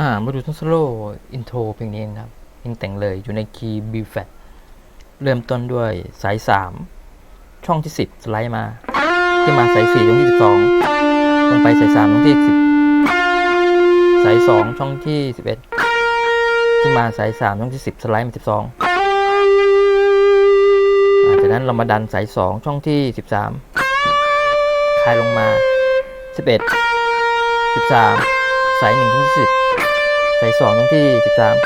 อ่า มาดูทั้งโซโล่อินโทรเพลงนี้นะครับเพลงแต่งเลยอยู่ในคีย์ B flat เริ่มต้นด้วยสาย 3 ช่องที่ 10 สไลด์มา ที่มาสาย 4 ช่องที่ 12 ลงไปสาย 3 ช่องที่ 10 สาย 2 ช่องที่ 11 ที่มาสาย 3 ช่องที่ 10 สไลด์มา 12อ่าจากนั้นเรามาดันสาย 2 ช่องที่ 13 คลายลงมา 11 13 สาย 1 ช่องที่ 10 สาย2ช่องที่13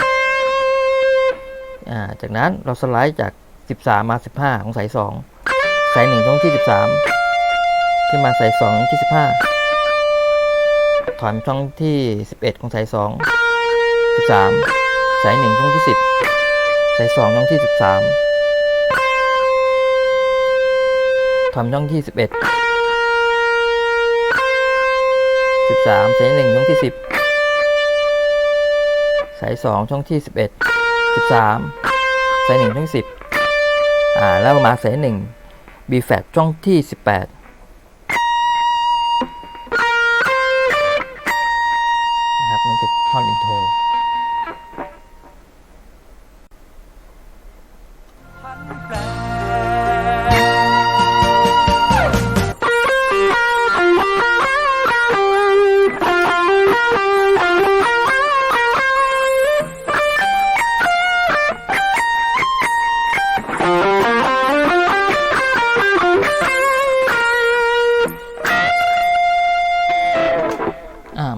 อ่าจากนั้นเราสไลด์จาก13มา15ของสาย2สาย1ช่องที่13ที่มาสาย2ช่องที่15ถอนช่องที่11ของสาย2 13สาย1ช่องที่10สาย2ช่องที่13ถอนช่องที่11 13สาย1ช่องที่10 สายสองช่องที่11 13สาย1ช่องที่10อ่าแล้วมาสาย1 B flat ช่องที่18นะครับมันจะท่อนอินโทร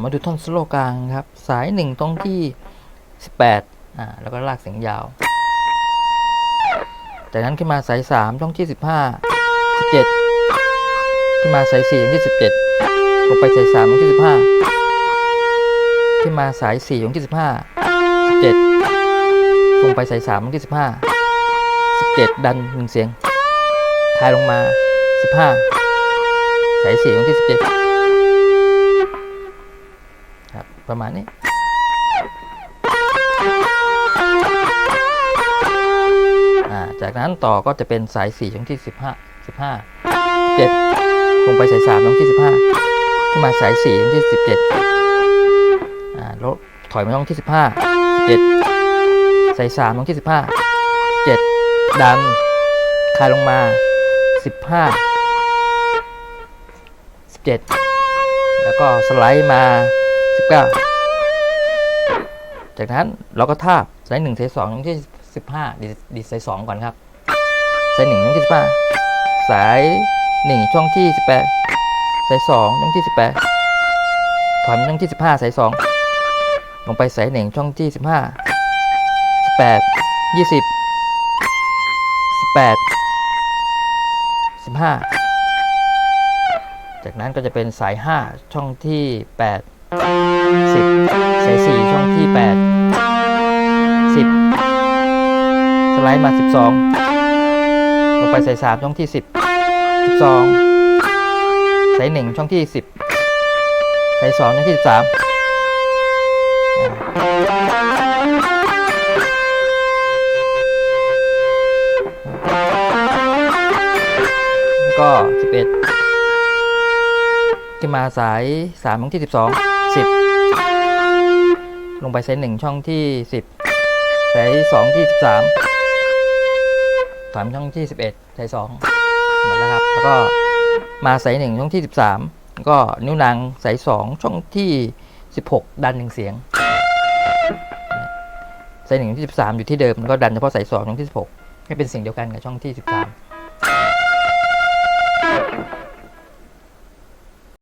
มาดูท่อนสโลว์กลางครับ สาย1ตรงที่ 18อ่าแล้วก็ลากเสียงยาว จากนั้นขึ้นมาสาย3ช่องที่ 15 17 ขึ้นมาสาย4ช่องที่ 17 ลงไปสาย3ช่องที่ 15 ขึ้นมาสาย4ช่องที่ 15 17 ลงไปสาย3ช่องที่ 15 17 ดันหนึ่งเสียงคายลงมา 15 สาย4ช่องที่ 17 ครับ ประมาณนี้จากนั้นต่อก็จะเป็นสาย 4 ช่องที่ 15 15 7ลงไปสาย3ช่องที่ 15 ขึ้นมาสาย 4 ช่องที่ 17อ่าแล้วถอยมาช่องที่ 15 17 สาย 3 ช่องที่ 15 7 ดันคลายลงมา 15 17 แล้วก็สไลด์มา 19 จากนั้นเราก็ทาบสาย1สาย2ช่องที่15ดีดีสาย2ก่อนครับสาย1ช่องที่15สาย1ช่องที่18สาย2ช่องที่18ถอยมาช่องที่15สาย2ลงไปสาย1ช่องที่15 18 20 18 15จากนั้นก็จะเป็นสาย5ช่องที่8 10สาย4ช่องที่ 8 10 สไลด์มา 12 ลงไปสาย3ช่องที่ 10 12สาย1ช่องที่ 10สาย2ช่องที่ 13ก็ 11 ขึ้นมาสาย3ช่องที่ 12 10 ลงไปสาย1ช่องที่ 10สาย2ที่ 13ถามช่องที่ 11สาย2หมดแล้วครับ แล้วก็มาสาย1ช่องที่ 13 ก็นิ้วนางสาย2ช่องที่ 16 ดันหนึ่งเสียงสาย1ที่ 13 อยู่ที่เดิมแล้วก็ดันเฉพาะสาย2ช่องที่ 16 ให้เป็นเสียงเดียวกันกับช่องที่ 13